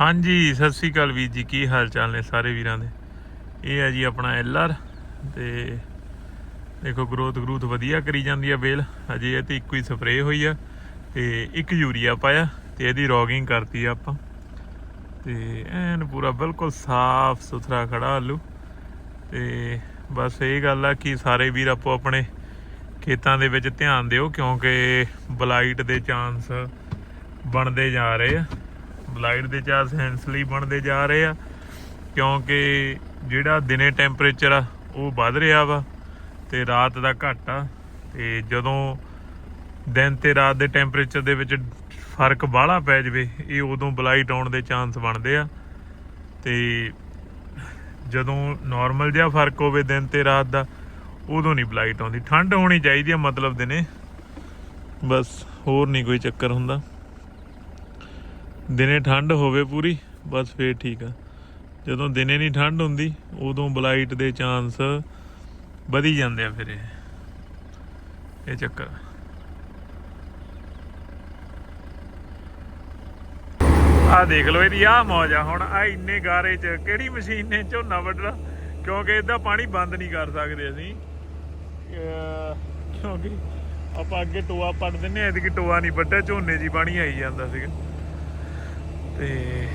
ਹਾਂਜੀ, ਸਤਿ ਸ੍ਰੀ ਅਕਾਲ ਵੀਰ ਜੀ। ਕੀ ਹਾਲ ਚਾਲ ਨੇ ਸਾਰੇ ਵੀਰਾਂ ਦੇ? ਇਹ ਹੈ ਜੀ ਆਪਣਾ ਐਲਆਰ ਤੇ ਦੇਖੋ, ਗਰੋਥ ਗਰੂਥ ਵਧੀਆ ਕਰੀ ਜਾਂਦੀ ਆ ਬੇਲ। ਅਜੇ ਇਹ ਤੇ ਇੱਕੋ ਹੀ ਸਪਰੇਅ ਹੋਈ ਆ ਤੇ ਇੱਕ ਯੂਰੀਆ ਪਾਇਆ ਤੇ ਇਹਦੀ ਰੋਗਿੰਗ ਕਰਤੀ ਆ ਆਪਾਂ। ਤੇ ਐਨ ਪੂਰਾ ਬਿਲਕੁਲ ਸਾਫ਼ ਸੁਥਰਾ ਖੜਾ ਆਲੂ। ਤੇ ਬਸ ਇਹ ਗੱਲ ਆ ਕਿ ਸਾਰੇ ਵੀਰ ਆਪੋ ਆਪਣੇ ਖੇਤਾਂ ਦੇ ਵਿੱਚ ਧਿਆਨ ਦਿਓ ਕਿਉਂਕਿ ਬਲਾਈਟ ਦੇ ਚਾਂਸ ਬਣਦੇ ਜਾ ਰਹੇ ਆ। ਬਲਾਈਟ ਦੇ ਚਾਂਸ ਹੈਂਸਲੀ ਬਣਦੇ ਜਾ ਰਹੇ ਆ, ਕਿਉਂਕਿ ਜਿਹੜਾ ਦਿਨੇ ਟੈਂਪਰੇਚਰ ਆ, ਉਹ ਵੱਧ ਰਿਹਾ ਵਾ ਤੇ ਰਾਤ ਦਾ ਘਟ ਆ, ਤੇ ਜਦੋਂ ਦਿਨ ਤੇ ਰਾਤ ਦੇ ਟੈਂਪਰੇਚਰ ਦੇ ਵਿੱਚ ਫ਼ਰਕ ਬਾਹਲਾ ਪੈ ਜਵੇ, ਇਹ ਉਦੋਂ ਬਲਾਈਟ ਆਉਣ ਦੇ ਚਾਂਸ ਬਣਦੇ ਆ। ਤੇ ਜਦੋਂ ਨਾਰਮਲ ਜਿਹਾ ਫ਼ਰਕ ਹੋਵੇ ਦਿਨ ਤੇ ਰਾਤ ਦਾ, ਉਦੋਂ ਨਹੀਂ ਬਲਾਈਟ ਆਉਂਦੀ। ਠੰਡ ਹੋਣੀ ਚਾਹੀਦੀ ਆ ਮਤਲਬ ਦਿਨੇ। ਬਸ ਹੋਰ ਨਹੀਂ ਕੋਈ ਚੱਕਰ ਹੁੰਦਾ। ਦਿਨੇ ਠੰਡ ਹੋਵੇ ਪੂਰੀ, ਬਸ ਫੇਰ ਠੀਕ ਆ। ਜਦੋਂ ਦਿਨੇ ਨਹੀਂ ਠੰਡ ਹੁੰਦੀ, ਉਦੋਂ ਬਲਾਈਟ ਦੇ ਚਾਂਸ ਵਧੀ ਜਾਂਦੇ ਆ ਫਿਰ ਇਹ। ਇਹ ਚੱਕਰ। ਆ ਦੇਖ ਲਓ ਇਹਦੀ ਆ ਮੌਜ ਆ। ਹੁਣ ਆ ਇੰਨੇ ਗਾਰੇ ਚ ਕਿਹੜੀ ਮਸ਼ੀਨ ਨੇ ਝੋਨਾ ਵੱਢਣਾ? ਕਿਉਂਕਿ ਇਹਦਾ ਪਾਣੀ ਬੰਦ ਨਹੀਂ ਕਰ ਸਕਦੇ ਅਸੀਂ। ਕਿਉਂਕਿ ਆਪਾਂ ਅੱਗੇ ਟੋਆ ਪੱਟ ਦਿੰਨੇ ਐ ਕਿ ਟੋਆ ਨਹੀਂ ਵੱਢਿਆ, ਝੋਨੇ 'ਚ ਹੀ ਪਾਣੀ ਆਈ ਜਾਂਦਾ ਸੀਗਾ। ਤੇ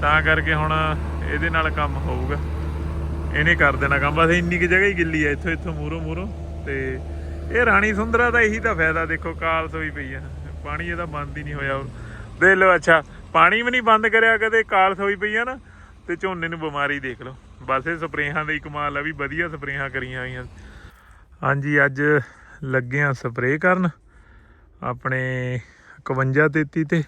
ਤਾਂ ਕਰਕੇ ਹੁਣ ਇਹਦੇ ਨਾਲ ਕੰਮ ਹੋਊਗਾ। ਇਹਨੇ ਕਰ ਦੇਣਾ ਕੰਮ, ਬਸ ਇੰਨੀ ਕਿ ਜਗ੍ਹਾ ਹੀ ਗਿੱਲੀ ਆ, ਇੱਥੋਂ ਇੱਥੋਂ ਮੂਰੋਂ ਮੂਰੋਂ ਤੇ ਇਹ ਰਾਣੀ ਸੁੰਦਰਾ ਦਾ ਇਹੀ ਤਾਂ ਫਾਇਦਾ, ਦੇਖੋ ਕਾਲਸ ਹੋਈ ਪਈ ਆ। ਪਾਣੀ ਇਹਦਾ ਬੰਦ ਹੀ ਨਹੀਂ ਹੋਇਆ। ਦੇਖ ਲਓ, ਅੱਛਾ, ਪਾਣੀ ਵੀ ਨਹੀਂ ਬੰਦ ਕਰਿਆ ਕਦੇ ਕਾਲਸ ਹੋਈ ਪਈ ਆ ਨਾ, ਤੇ ਝੋਨੇ ਨੂੰ ਬਿਮਾਰੀ ਦੇਖ ਲਓ। ਬਸ ਇਹ ਸਪਰੇਹਾਂ ਦਾ ਕਮਾਲ ਆ, ਵੀ ਵਧੀਆ ਸਪਰੇਹਾਂ ਕਰੀਆਂ ਹੋਈਆਂ। ਹਾਂਜੀ, ਅੱਜ ਲੱਗੇ ਆ ਸਪਰੇਅ ਕਰਨ, ਆਪਣੇ 51 33 ਤੇ।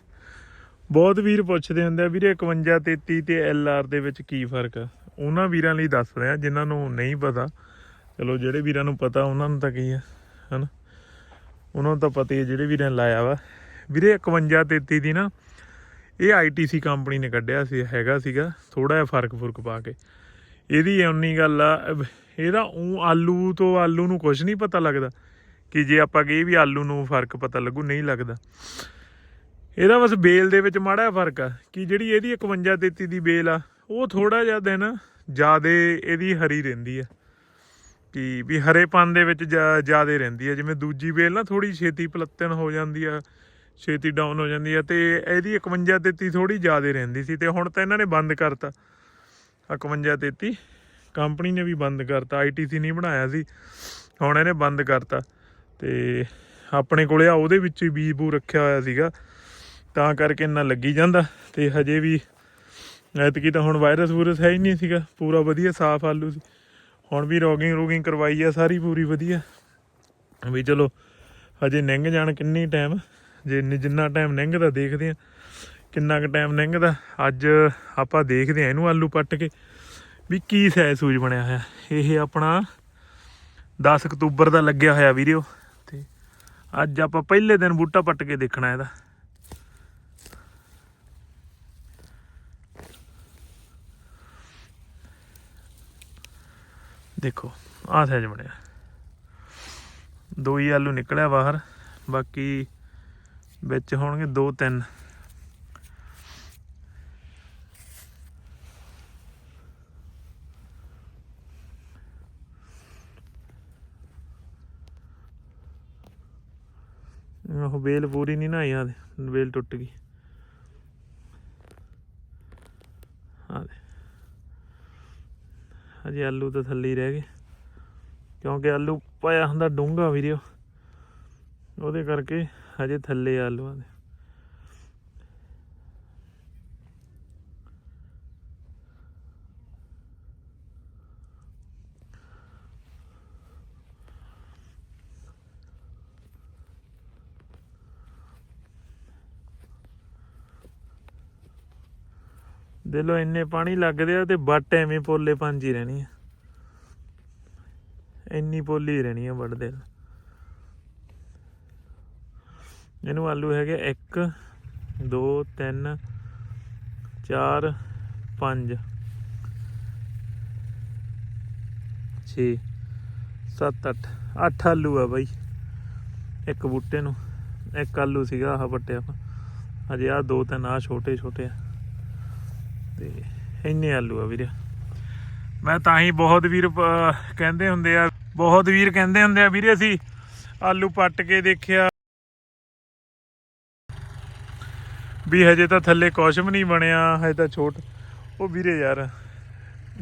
ਬਹੁਤ ਵੀਰ ਪੁੱਛਦੇ ਹੁੰਦੇ ਆ, ਵੀਰੇ 51 33 ਤੇ ਆਰ ਦੇ ਵਿੱਚ ਕੀ ਫ਼ਰਕ ਆ? ਉਹਨਾਂ ਵੀਰਾਂ ਲਈ ਦੱਸ ਰਿਹਾ, ਜਿਨ੍ਹਾਂ ਨੂੰ ਨਹੀਂ ਪਤਾ। ਚਲੋ ਜਿਹੜੇ ਵੀਰਾਂ ਨੂੰ ਪਤਾ, ਉਹਨਾਂ ਨੂੰ ਤਾਂ ਕੀ ਆ, ਹਨਾ? ਉਹਨਾਂ ਨੂੰ ਤਾਂ ਪਤਾ ਹੀ ਹੈ ਜਿਹੜੇ ਵੀਰਾਂ ਨੇ ਲਾਇਆ ਵਾ। ਵੀਰੇ 51 33 ਦੀ ਨਾ, ਇਹ ਆਈਟੀਸੀ ਕੰਪਨੀ ਨੇ ਕੱਢਿਆ ਸੀ, ਹੈਗਾ ਸੀਗਾ ਥੋੜਾ ਜਿਹਾ ਫ਼ਰਕ ਫੁਰਕ ਪਾ ਕੇ। ਇਹਦੀ ਉਨੀ ਗੱਲ ਆ ਇਹਦਾ ਉਹ ਆਲੂ ਤੋਂ ਆਲੂ ਨੂੰ ਕੁਝ ਨਹੀਂ ਪਤਾ ਲੱਗਦਾ, ਕਿ ਜੇ ਆਪਾਂ ਕਹੀ ਵੀ ਆਲੂ ਨੂੰ ਫ਼ਰਕ ਪਤਾ ਲੱਗੂ, ਨਹੀਂ ਲੱਗਦਾ। ਇਹਦਾ ਬਸ ਬੇਲ ਦੇ ਵਿੱਚ ਮਾੜਾ ਫ਼ਰਕ ਆ, ਕਿ ਜਿਹੜੀ ਇਹਦੀ 51 33 ਦੀ ਬੇਲ ਆ, ਉਹ ਥੋੜਾ ਜਿਹਾ ਦਿਨ ਜਿਆਦੇ ਇਹਦੀ ਹਰੀ ਰਹਿੰਦੀ ਆ। ਕਿ ਵੀ ਹਰੇਪਨ ਦੇ ਵਿੱਚ ਜਿਆਦੇ ਰਹਿੰਦੀ ਆ, ਜਿਵੇਂ ਦੂਜੀ ਬੇਲ ਨਾ ਥੋੜੀ ਛੇਤੀ ਪਲੱਤਣ ਹੋ ਜਾਂਦੀ ਆ, ਛੇਤੀ ਡਾਊਨ ਹੋ ਜਾਂਦੀ ਆ, ਤੇ ਇਹਦੀ 51 33 ਥੋੜੀ ਜਿਆਦੇ ਰਹਿੰਦੀ ਸੀ, ਤੇ ਹੁਣ ਤਾਂ ਇਹਨਾਂ ਨੇ ਬੰਦ ਕਰਤਾ। 51 33 ਕੰਪਨੀ ਨੇ ਵੀ ਬੰਦ ਕਰਤਾ ਆਈਟੀਸੀ ਨਹੀਂ ਬਣਾਇਆ ਸੀ, ਹੁਣ ਇਹਨੇ ਬੰਦ ਕਰਤਾ। ਤੇ ਆਪਣੇ ਕੋਲੇ ਆ, ਉਹਦੇ ਵਿੱਚ ਹੀ ਬੀਜ ਬੂ ਰੱਖਿਆ ਹੋਇਆ ਸੀਗਾ। ਤਾਂ ਕਰਕੇ ਇੰਨਾ ਲੱਗੀ ਜਾਂਦਾ ਤੇ ਹਜੇ ਵੀ ਐਤਕੀ ਤਾਂ ਹੁਣ ਵਾਇਰਸ ਵੂਰਸ ਹੈ ਹੀ ਨਹੀਂ ਸੀਗਾ, ਪੂਰਾ ਵਧੀਆ ਸਾਫ਼ ਆਲੂ ਸੀ। ਹੁਣ ਵੀ ਰੋਗਿੰਗ ਰੋਗਿੰਗ ਕਰਵਾਈ ਆ, ਸਾਰੀ ਪੂਰੀ ਵਧੀਆ। ਵੀ ਚਲੋ, ਹਜੇ ਨਿੰਗ ਜਾਣ ਕਿੰਨੀ ਟਾਈਮ ਜੇ ਜਿੰਨਾ ਟਾਈਮ ਲੰਘਦਾ ਦੇਖਦੇ ਆ ਕਿੰਨਾ ਕੁ ਟਾਈਮ ਲੰਘਦਾ ਅੱਜ ਆਪਾਂ ਦੇਖਦੇ ਆ ਇਹਨੂੰ ਆਲੂ ਪੱਟ ਕੇ, ਵੀ ਕੀ ਸਾਈਜ਼ ਸੂਜ ਬਣਿਆ ਹੋਇਆ। ਇਹ ਆਪਣਾ 10 ਅਕਤੂਬਰ ਦਾ ਲੱਗਿਆ ਹੋਇਆ ਵੀਡੀਓ ਤੇ ਅੱਜ ਆਪਾਂ ਪਹਿਲੇ ਦਿਨ ਬੂਟਾ ਪੱਟ ਕੇ ਦੇਖਣਾ ਇਹਦਾ। ਦੇਖੋ, ਆਹ ਸਾਈਜ਼ ਬਣਿਆ। ਦੋ ਹੀ ਆਲੂ ਨਿਕਲਿਆ ਬਾਹਰ, ਬਾਕੀ ਵਿੱਚ ਹੋਣਗੇ ਦੋ ਤਿੰਨ। ਉਹ ਵੇਲ ਪੂਰੀ ਨਹੀਂ ਨਾ ਆਈ ਆ ਵੇਲ ਟੁੱਟ ਗਈ ਆ ਦੇ ਹਜੇ ਆਲੂ ਤਾਂ ਥੱਲੇ ਹੀ ਰਹਿ ਗਏ। ਕਿਉਂਕਿ ਆਲੂ ਪਾਇਆ ਹੁੰਦਾ ਡੂੰਘਾ ਵੀਡੀਓ ਉਹਦੇ ਕਰਕੇ ਹਜੇ ਥੱਲੇ ਆਲੂਆਂ ਦੇ। ਦੇ ਲੋ ਇੰਨੇ ਪਾਣੀ ਲੱਗਦੇ ਆ ਤੇ ਵੱਟ ਐਵੇਂ ਪੋਲੇ ਪੰਜ ਹੀ ਰਹਿਣੀ ਆ। ਇੰਨੀ ਪੋਲੀ ਰਹਿਣੀ ਆ ਵੱਢਦੇ ਨਾਲ। ਇਹਨੂੰ ਆਲੂ ਹੈਗੇ 1 2 3 4 5 6 7 8 8 ਆਲੂ ਆ ਬਾਈ। ਇੱਕ ਬੂਟੇ ਨੂੰ। ਇੱਕ ਆਲੂ ਸੀਗਾ ਆਹ ਵੱਟਿਆ ਹਜੇ ਆ ਦੋ ਤਿੰਨ ਆ ਛੋਟੇ ਛੋਟੇ ਆ। ਤੇ ਇੰਨੇ ਆਲੂ ਆ ਵੀਰੇ। ਮੈਂ ਤਾਂ ਹੀ ਬਹੁਤ ਵੀਰ ਕਹਿੰਦੇ ਹੁੰਦੇ ਆ, ਬਹੁਤ ਵੀਰ ਕਹਿੰਦੇ ਹੁੰਦੇ ਆ, ਵੀਰੇ ਅਸੀਂ ਆਲੂ ਪੱਟ ਕੇ ਦੇਖਿਆ। ਵੀ ਹਜੇ ਤਾਂ ਥੱਲੇ ਕੁਛ ਵੀ ਨਹੀਂ ਬਣਿਆ, ਹਜੇ ਤਾਂ ਛੋਟ। ਉਹ ਵੀਰੇ ਯਾਰ,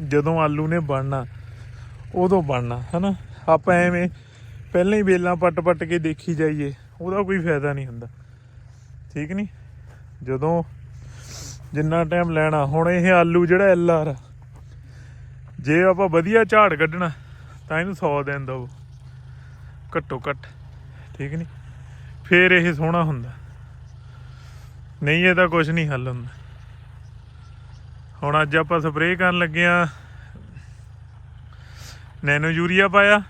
ਜਦੋਂ ਆਲੂ ਨੇ ਬਣਨਾ, ਉਦੋਂ ਬਣਨਾ, ਹਨਾ? ਆਪਾਂ ਐਵੇਂ ਪਹਿਲਾਂ ਹੀ ਵੇਲਾਂ ਪੱਟ ਪੱਟ ਕੇ ਦੇਖੀ ਜਾਈਏ, ਉਹਦਾ ਕੋਈ ਫਾਇਦਾ ਨਹੀਂ ਹੁੰਦਾ। ਠੀਕ ਨਹੀਂ? ਜਦੋਂ ਜਿੰਨਾ ਟਾਈਮ ਲੈਣਾ, ਹੁਣ ਇਹ ਆਲੂ ਜਿਹੜਾ ਐਲ ਆਰ ਜੇ ਆਪਾਂ ਵਧੀਆ ਝਾੜ ਕੱਢਣਾ, ਤਾਂ ਇਹਨੂੰ 100 ਦਿਨ ਦਵੋ ਘੱਟੋ ਘੱਟ, ਠੀਕ ਨਹੀਂ ਫੇਰ ਇਹ ਸੋਹਣਾ ਹੁੰਦਾ। ਨਹੀਂ ਇਹਦਾ ਕੁਝ ਨਹੀਂ ਹੱਲ ਹੁੰਦਾ। ਹੁਣ ਅੱਜ ਆਪਾਂ ਸਪਰੇਅ ਕਰਨ ਲੱਗੇ ਆ, ਨੈਨੋ ਯੂਰੀਆ ਪਾਇਆ,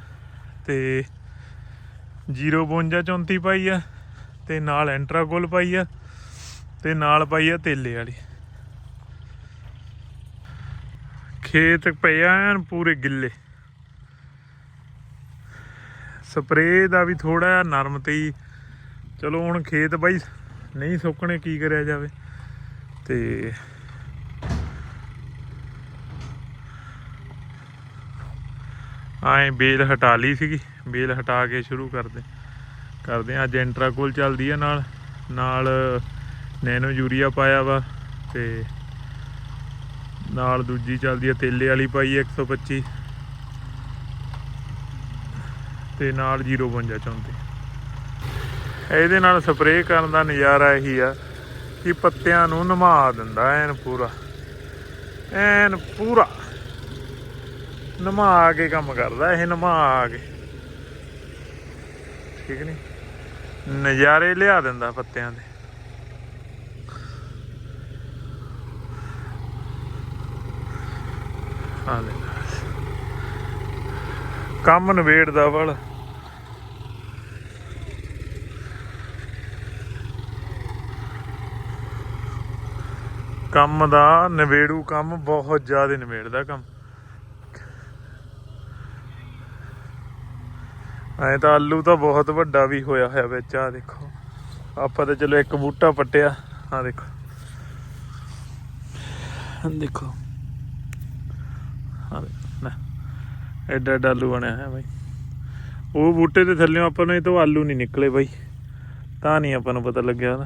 ਤੇ 052 34 ਪਾਈ ਆ, ਤੇ ਨਾਲ ਐਂਟਰਾਕੋਲ ਪਾਈ ਆ, ਤੇ ਨਾਲ ਪਾਈ ਆ ਤੇਲੇ ਵਾਲੀ। ਖੇਤ ਪਏ ਐਨ ਪੂਰੇ ਗਿੱਲੇ। ਸਪਰੇਅ ਦਾ ਵੀ ਥੋੜਾ ਜਿਹਾ ਨਰਮ ਤੇ ਹੀ। ਚਲੋ ਹੁਣ ਖੇਤ ਬਾਈ ਨਹੀਂ ਸੁੱਕਣੇ ਕੀ ਕਰਿਆ ਜਾਵੇ। ਤੇ ਆਏ ਬੇਲ ਹਟਾ ਲਈ ਸੀਗੀ। ਬੇਲ ਹਟਾ ਕੇ ਸ਼ੁਰੂ ਕਰਦੇ। ਕਰਦੇ ਆ, ਅੱਜ ਇੰਟਰਾਕੋਲ ਚੱਲਦੀ ਆ ਨਾਲ। ਨਾਲ ਨੈਨੋ ਯੂਰੀਆ ਪਾਇਆ ਵਾ ਤੇ ਨਾਲ ਦੂਜੀ ਚੱਲਦੀ ਆ, ਤੇਲੇ ਵਾਲੀ ਪਾਈ ਆ 125 ਤੇ ਨਾਲ 052 ਚੌਂਤੀ ਇਹਦੇ ਨਾਲ ਸਪਰੇਅ ਕਰਨ ਦਾ ਨਜ਼ਾਰਾ ਇਹੀ ਆ ਕਿ ਪੱਤਿਆਂ ਨੂੰ ਨਮਾ ਦਿੰਦਾ, ਐਨ ਪੂਰਾ। ਐਨ ਪੂਰਾ। ਨਮਾ ਕੇ ਕੰਮ ਕਰਦਾ, ਇਹ ਨਮਾ ਕੇ। ਠੀਕ ਨਹੀਂ ਨਜ਼ਾਰੇ ਲਿਆ ਦਿੰਦਾ ਪੱਤਿਆਂ ਦੇ ਹਾਂ ਲੈ ਕੰਮ ਨਵੇੜਦਾ ਵਲ। ਕੰਮ ਦਾ ਨਵੇੜੂ ਕੰਮ ਬਹੁਤ ਜ਼ਿਆਦਾ ਨਵੇੜਦਾ ਕੰਮ। ਐ ਤਾਂ ਆਲੂ ਤਾਂ ਬਹੁਤ ਵੱਡਾ ਵੀ ਹੋਇਆ ਹੋਇਆ ਵਿੱਚ ਆ ਦੇਖੋ। ਆਪਾਂ ਤਾਂ ਚਲੋ ਇੱਕ ਬੂਟਾ ਪੱਟਿਆ ਆ ਦੇਖੋ। ਦੇਖੋ ਆ ਨਾ ਐਡਾ ਐਡਾ ਆਲੂ ਬਣਿਆ ਹੈ ਬਾਈ। ਉਹ ਬੂਟੇ ਦੇ ਥੱਲੇੋਂ ਆਪਾਂ ਨੂੰ ਇਹ ਤੋਂ ਆਲੂ ਨਹੀਂ ਨਿਕਲੇ ਬਾਈ। ਤਾਂ ਨਹੀਂ ਆਪਾਂ ਨੂੰ ਪਤਾ ਲੱਗਿਆ ਨਾ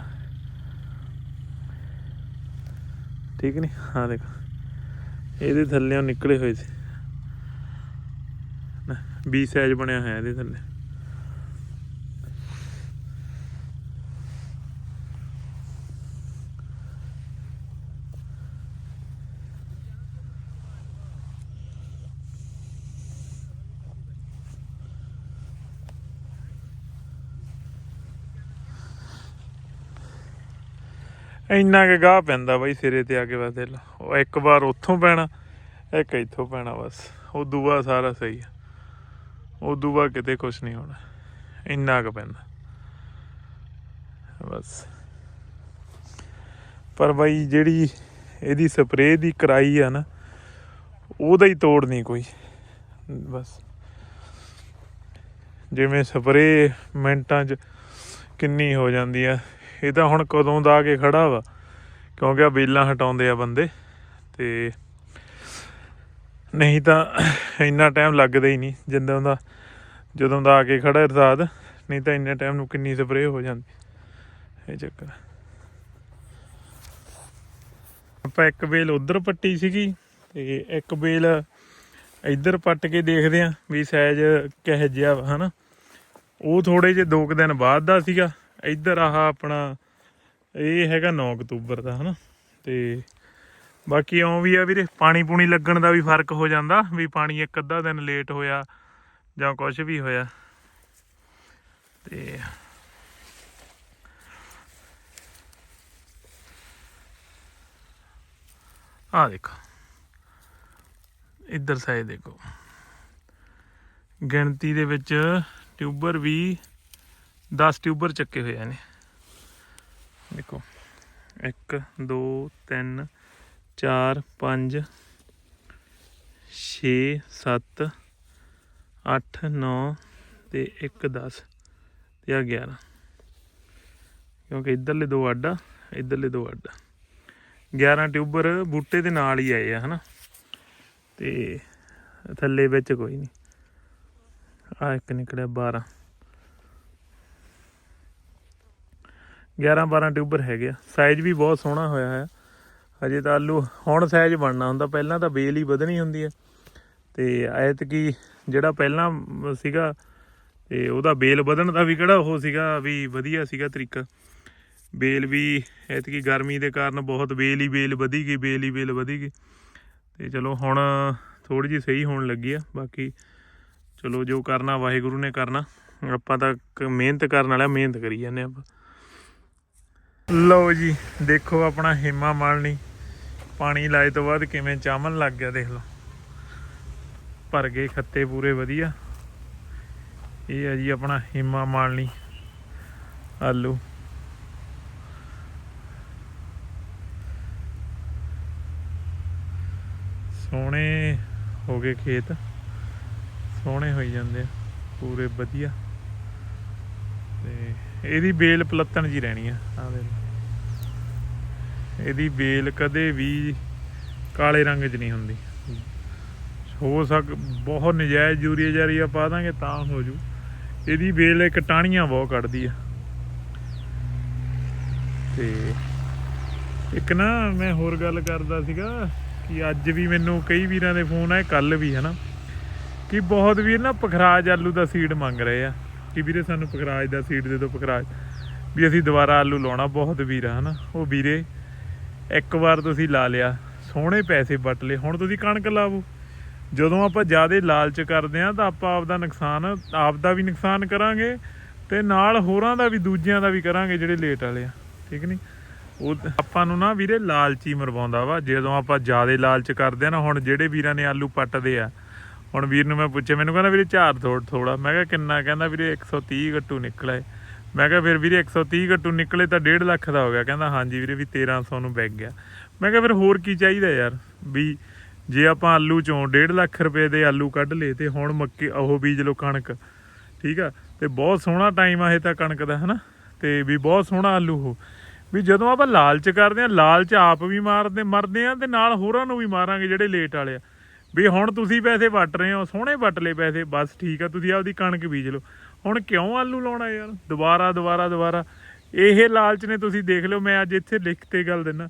ਠੀਕ ਨਹੀਂ? ਹਾਂ ਦੇਖੋ। ਇਹਦੇ ਥੱਲੇੋਂ ਨਿਕਲੇ ਹੋਏ ਸੀ। ਨਾ, ਬੀ ਸਾਈਜ਼ ਬਣਿਆ ਹੋਇਆ ਇਹਦੇ ਥੱਲੇ। ਇੰਨਾ ਕੁ ਗਾਹ ਪੈਂਦਾ ਬਾਈ ਸਿਰੇ ਤੇ ਆ ਕੇ ਬਸ ਦੇਖ ਉਹ ਇੱਕ ਵਾਰ ਉੱਥੋਂ ਪੈਣਾ, ਇੱਕ ਇੱਥੋਂ ਪੈਣਾ ਬਸ। ਉਹ ਦੂਆ ਸਾਰਾ ਸਹੀ ਆ। ਉਹ ਦੂਆ ਕਿਤੇ ਕੁਝ ਨਹੀਂ ਹੋਣਾ। ਇੰਨਾ ਕੁ ਪੈਂਦਾ। ਬਸ। ਪਰ ਬਾਈ ਜਿਹੜੀ ਇਹਦੀ ਸਪਰੇਅ ਦੀ ਕਰਾਈ ਆ ਨਾ, ਉਹਦਾ ਹੀ ਤੋੜ ਨਹੀਂ ਕੋਈ। ਬਸ। ਜਿਵੇਂ ਸਪਰੇਅ ਮਿੰਟਾਂ 'ਚ ਕਿੰਨੀ ਹੋ ਜਾਂਦੀ ਆ। ਇਹ ਤਾਂ ਹੁਣ ਕਦੋਂ ਦਾ ਕੇ ਖੜਾ ਵਾ? ਕਿਉਂਕਿ ਆ ਬੇਲਾਂ ਹਟਾਉਂਦੇ ਆ ਬੰਦੇ ਤੇ ਨਹੀਂ ਤਾਂ ਇੰਨਾ ਟਾਈਮ ਲੱਗਦਾ ਹੀ ਨਹੀਂ ਜਦੋਂ ਦਾ ਜਦੋਂ ਦਾ ਆ ਕੇ ਖੜਾ ਰਸਾਦ ਨਹੀਂ ਤਾਂ ਇੰਨੇ ਟਾਈਮ ਨੂੰ ਕਿੰਨੀ ਸਪਰੇਅ ਹੋ ਜਾਂਦੀ। ਇਹ ਚੱਕਰ। ਆਪਾਂ ਇੱਕ ਬੇਲ ਉਧਰ ਪੱਟੀ ਸੀਗੀ ਤੇ ਇੱਕ ਬੇਲ ਇੱਧਰ ਪੱਟ ਕੇ ਦੇਖਦੇ ਆ ਵੀ ਸਾਈਜ਼ ਕਿਹੋ ਜਿਹਾ ਵਾ, ਹਨਾ? ਉਹ ਥੋੜੇ ਜਿਹੇ ਦੋ ਕੁ ਦਿਨ ਬਾਅਦ ਦਾ ਸੀਗਾ ਇੱਧਰ ਆਹ ਆਪਣਾ, ਇਹ ਹੈਗਾ 9 ਅਕਤੂਬਰ ਦਾ, ਹਨਾ? ਤੇ ਬਾਕੀ ਇਉਂ ਵੀ ਆ ਵੀਰੇ, ਪਾਣੀ ਪੂਣੀ ਲੱਗਣ ਦਾ ਵੀ ਫ਼ਰਕ ਹੋ ਜਾਂਦਾ, ਵੀ ਪਾਣੀ ਇੱਕ ਅੱਧਾ ਦਿਨ ਲੇਟ ਹੋਇਆ ਜਾਂ ਕੁਝ ਵੀ ਹੋਇਆ। ਤੇ ਆ ਦੇਖੋ, ਇੱਧਰ ਸਾਈਡ ਦੇਖੋ। ਗਿਣਤੀ ਦੇ ਵਿੱਚ ਟਿਊਬਰ ਵੀ 10 ਟਿਊਬਰ ਚੱਕੇ ਹੋਏ ਨੇ ਦੇਖੋ 1 2 3 4 5 6 7 8 9 ਤੇ 1 10 ਤੇ ਆ 11 ਕਿਉਂਕਿ ਇਧਰਲੇ ਦੋ ਅੱਡ ਆ, ਇਧਰਲੇ ਦੋ ਅੱਡ ਆ। 11 ਟਿਊਬਰ ਬੂਟੇ ਦੇ ਨਾਲ ਹੀ ਆਏ ਆ, ਹਨਾ? ਤੇ ਥੱਲੇ ਵਿੱਚ ਕੋਈ ਨਹੀਂ। ਆ ਇੱਕ ਨਿਕਲਿਆ 12 11 12 ਟਿਊਬਰ ਹੈਗੇ ਆ। ਸਾਈਜ਼ ਵੀ ਬਹੁਤ ਸੋਹਣਾ ਹੋਇਆ ਹੈ ਹਜੇ ਤਾਂ ਆਲੂ, ਹੁਣ ਸਾਈਜ਼ ਬਣਨਾ ਹੁੰਦਾ। ਪਹਿਲਾਂ ਤਾਂ ਬੇਲ ਹੀ ਵਧਣੀ ਹੁੰਦੀ ਹੈ ਤੇ ਐਤਕੀ ਜਿਹੜਾ ਪਹਿਲਾਂ ਸੀਗਾ, ਤੇ ਉਹਦਾ ਬੇਲ ਵਧਣ ਦਾ ਵੀ ਕਿਹੜਾ ਉਹ ਸੀਗਾ ਵੀ ਵਧੀਆ ਸੀਗਾ ਤਰੀਕਾ। ਬੇਲ ਵੀ ਐਤਕੀ ਗਰਮੀ ਦੇ ਕਾਰਨ ਬਹੁਤ ਬੇਲ ਹੀ ਬੇਲ ਵਧੀ ਗਈ, ਬੇਲ ਹੀ ਬੇਲ ਵਧੀ ਗਈ। ਤੇ ਚਲੋ ਹੁਣ ਥੋੜੀ ਜਿਹੀ ਸਹੀ ਹੋਣ ਲੱਗੀ ਆ। ਬਾਕੀ ਚਲੋ ਜੋ ਕਰਨਾ, ਵਾਹਿਗੁਰੂ ਨੇ ਕਰਨਾ। ਆਪਾਂ ਤਾਂ ਕ- ਮਿਹਨਤ ਕਰਨ ਵਾਲਾ ਮਿਹਨਤ ਕਰੀ ਜਾਂਦੇ ਆਪਾਂ। ਲਓ ਜੀ, ਦੇਖੋ ਆਪਣਾ ਹਿਮਾ ਮਾਲਣੀ ਪਾਣੀ ਲਾਏ ਤੋਂ ਬਾਅਦ ਕਿਵੇਂ ਚਾਮਨ ਲੱਗ ਗਿਆ, ਦੇਖ ਲਓ। ਭਰ ਗਏ ਖੱਤੇ ਪੂਰੇ ਵਧੀਆ। ਇਹ ਹੈ ਜੀ ਆਪਣਾ ਹਿਮਾ ਮਾਲਣੀ ਆਲੂ। ਸੋਹਣੇ ਹੋ ਗਏ ਖੇਤ। ਸੋਹਣੇ ਹੋਈ ਜਾਂਦੇ ਆ, ਪੂਰੇ ਵਧੀਆ। ਤੇ ਇਹਦੀ ਬੇਲ ਪਲੱਤਣ ਜੀ ਰਹਿਣੀ ਆ। ਆ ਦੇ ਇਹਦੀ ਬੇਲ ਕਦੇ ਵੀ ਕਾਲੇ ਰੰਗ 'ਚ ਨਹੀਂ ਹੁੰਦੀ। ਹੋ ਸਕ ਬਹੁਤ ਨਜਾਇਜ਼ ਯੂਰੀਆ ਜਾਰੀਆ ਪਾ ਦਾਂਗੇ ਤਾਂ ਹੋ ਜੂ। ਇਹਦੀ ਬੇਲ ਇੱਕ ਟਾਹਣੀਆਂ ਬਹੁਤ ਕੱਢਦੀ ਆ। ਤੇ ਇੱਕ ਨਾ ਮੈਂ ਹੋਰ ਗੱਲ ਕਰਦਾ ਸੀਗਾ ਕਿ ਅੱਜ ਵੀ ਮੈਨੂੰ ਕਈ ਵੀਰਾਂ ਦੇ ਫੋਨ ਆਏ ਕੱਲ ਵੀ ਹਨਾ? ਕਿ ਬਹੁਤ ਵੀਰ ਨਾ ਪਖਰਾਜ ਆਲੂ ਦਾ ਸੀਡ ਮੰਗ ਰਹੇ ਆ। ਕਿ ਵੀਰੇ ਸਾਨੂੰ ਪਕਰਾਜ ਦਾ ਸੀਡ ਦੇ ਦਿਓ ਪਕਰਾਜ ਵੀ ਅਸੀਂ ਦੁਬਾਰਾ ਆਲੂ ਲਾਉਣਾ, ਬਹੁਤ ਵੀਰਾ ਆ, ਹਨਾ। ਉਹ ਵੀਰੇ, ਇੱਕ ਵਾਰ ਤੁਸੀਂ ਲਾ ਲਿਆ, ਸੋਹਣੇ ਪੈਸੇ ਵੱਟ ਲਏ। ਹੁਣ ਤੁਸੀਂ ਕਣਕ ਲਾਵੋ। ਜਦੋਂ ਆਪਾਂ ਜ਼ਿਆਦਾ ਲਾਲਚ ਕਰਦੇ ਆ ਤਾਂ ਆਪਾਂ ਆਪ ਦਾ ਨੁਕਸਾਨ ਆਪ ਦਾ ਵੀ ਨੁਕਸਾਨ ਕਰਾਂਗੇ ਤੇ ਨਾਲ ਹੋਰਾਂ ਦਾ ਵੀ, ਦੂਜਿਆਂ ਦਾ ਵੀ ਕਰਾਂਗੇ ਜਿਹੜੇ ਲੇਟ ਵਾਲੇ ਆ। ਠੀਕ ਨਹੀਂ ਉਹ ਆਪਾਂ ਨੂੰ ਨਾ ਵੀਰੇ ਲਾਲਚੀ ਮਰਵਾਉਂਦਾ ਵਾ। ਜਦੋਂ ਆਪਾਂ ਜ਼ਿਆਦਾ ਲਾਲਚ ਕਰਦੇ ਆ ਨਾ, ਹੁਣ ਜਿਹੜੇ ਵੀਰਾਂ ਨੇ ਆਲੂ ਪੱਟਦੇ ਆ ਹੁਣ ਵੀਰ ਨੂੰ ਮੈਂ ਪੁੱਛਿਆ, ਮੈਨੂੰ ਕਹਿੰਦਾ ਵੀਰੇ ਝਾੜ ਥੋੜ ਥੋੜਾ ਮੈਂ ਕਿਹਾ, ਕਿੰਨਾ? ਕਹਿੰਦਾ ਵੀਰੇ 130 ਗੱਟੂ ਨਿਕਲੇ ਮੈਂ ਕਿਹਾ, ਫਿਰ ਵੀਰੇ 130 ਗੱਟੂ ਨਿਕਲੇ ਤਾਂ 1.5 ਲੱਖ ਦਾ ਹੋ ਗਿਆ। ਕਹਿੰਦਾ, ਹਾਂਜੀ ਵੀਰੇ, ਵੀ 1300 ਨੂੰ ਵਿਕ ਗਿਆ। ਮੈਂ ਕਿਹਾ, ਫਿਰ ਹੋਰ ਕੀ ਚਾਹੀਦਾ ਯਾਰ? ਵੀ ਜੇ ਆਪਾਂ ਆਲੂ ਚੋਂ 1.5 ਲੱਖ ਰੁਪਏ ਦੇ ਆਲੂ ਕੱਢ ਲਏ ਤੇ ਹੁਣ ਮੱਕੀ, ਉਹ ਬੀਜ ਲੋ ਕਣਕ। ਠੀਕ ਆ? ਤੇ ਬਹੁਤ ਸੋਹਣਾ ਟਾਈਮ ਆ ਇਹ ਤਾਂ ਕਣਕ ਦਾ, ਹਨਾ? ਤੇ ਵੀ ਬਹੁਤ ਸੋਹਣਾ ਆਲੂ ਹੋ ਵੀ ਜਦੋਂ ਆਪਾਂ ਲਾਲਚ ਕਰਦੇ ਆ, ਲਾਲਚ ਆਪ ਵੀ ਮਾਰਦੇ, ਮਰਦੇ ਆ ਤੇ ਨਾਲ ਹੋਰਾਂ ਨੂੰ ਵੀ ਮਾਰਾਂਗੇ ਜਿਹੜੇ ਲੇਟ ਵਾਲੇ ਆ। ਵੀ ਹੁਣ ਤੁਸੀਂ ਪੈਸੇ ਵੱਟ ਰਹੇ ਹੋ, ਸੋਹਣੇ ਵੱਟ ਲਏ ਪੈਸੇ, ਬਸ ਠੀਕ ਆ, ਤੁਸੀਂ ਆਪਦੀ ਕਣਕ ਬੀਜ ਲਓ। ਹੁਣ ਕਿਉਂ ਆਲੂ ਲਾਉਣਾ ਯਾਰ? ਦੁਬਾਰਾ ਦੁਬਾਰਾ ਦੁਬਾਰਾ। ਇਹ ਲਾਲਚ ਨੇ ਤੁਸੀਂ ਦੇਖ ਲਿਓ, ਮੈਂ ਅੱਜ ਇੱਥੇ ਲਿਖ ਤੇ ਗੱਲ ਦਿੰਨਾ।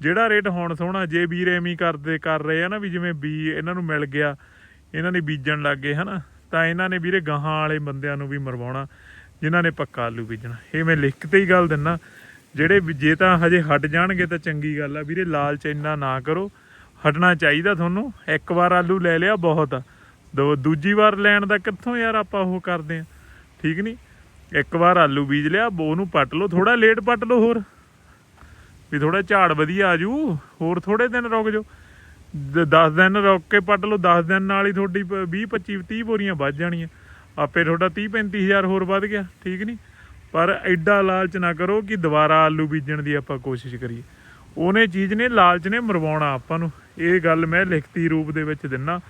ਜਿਹੜਾ ਰੇਟ ਹੁਣ ਸੋਹਣਾ, ਜੇ ਵੀਰ ਐਵੇਂ ਕਰਦੇ, ਕਰ ਰਹੇ ਆ ਨਾ ਵੀ ਜਿਵੇਂ ਬੀ ਇਹਨਾਂ ਨੂੰ ਮਿਲ ਗਿਆ, ਇਹਨਾਂ ਨੇ ਬੀਜਣ ਲੱਗ ਗਏ, ਹਨਾ? ਤਾਂ ਇਹਨਾਂ ਨੇ ਵੀਰੇ ਗਾਹਾਂ ਵਾਲੇ ਬੰਦਿਆਂ ਨੂੰ ਵੀ ਮਰਵਾਉਣਾ, ਜਿਨ੍ਹਾਂ ਨੇ ਪੱਕਾ ਆਲੂ ਬੀਜਣਾ। ਇਹ ਮੈਂ ਲਿਖ ਤੇ ਹੀ ਗੱਲ ਦਿੰਨਾ। ਜਿਹੜੇ ਵੀ ਜੇ ਤਾਂ ਹਜੇ ਹਟ ਜਾਣਗੇ ਤਾਂ ਚੰਗੀ ਗੱਲ ਆ। ਵੀਰੇ ਲਾਲਚ ਇੰਨਾ ਨਾ ਕਰੋ। ਹਟਣਾ ਚਾਹੀਦਾ ਤੁਹਾਨੂੰ। ਇੱਕ ਵਾਰ ਆਲੂ ਲੈ ਲਿਆ ਬਹੁਤ। ਆ ਦੋ ਦੂਜੀ ਵਾਰ ਲੈਣ ਦਾ ਕਿੱਥੋਂ ਯਾਰ ਆਪਾਂ ਉਹ ਕਰਦੇ ਆ ਠੀਕ ਨਹੀਂ ਇੱਕ ਵਾਰ ਆਲੂ ਬੀਜ ਲਿਆ ਉਹਨੂੰ ਪੱਟ ਲਓ ਥੋੜਾ ਲੇਟ ਪੱਟ ਲਓ ਹੋਰ। ਵੀ ਥੋੜਾ ਝਾੜ ਵਧੀਆ ਆ ਜੂ, ਹੋਰ ਥੋੜੇ ਦਿਨ ਰੁਕ ਜਾਓ। 10 ਦਿਨ ਰੁਕ ਕੇ ਪੱਟ ਲਓ 10 ਦਿਨ ਨਾਲ ਹੀ ਤੁਹਾਡੀ 20 25 30 ਬੋਰੀਆਂ ਵੱਧ ਜਾਣੀਆਂ। ਆਪੇ ਤੁਹਾਡਾ 30 35000 ਹੋਰ ਵੱਧ ਗਿਆ। ਠੀਕ ਨਹੀਂ ਪਰ ਐਡਾ ਲਾਲਚ ਨਾ ਕਰੋ ਕਿ ਦੁਬਾਰਾ ਆਲੂ ਬੀਜਣ ਦੀ ਆਪਾਂ ਕੋਸ਼ਿਸ਼ ਕਰੀਏ। ਉਹਨੇ ਚੀਜ਼ ਨੇ ਲਾਲਚ ਨੇ ਮਰਵਾਉਣਾ ਆਪਾਂ ਨੂੰ। ਇਹ ਗੱਲ ਮੈਂ ਲਿਖਤੀ ਰੂਪ ਦੇ ਵਿੱਚ ਦਿੰਨਾ।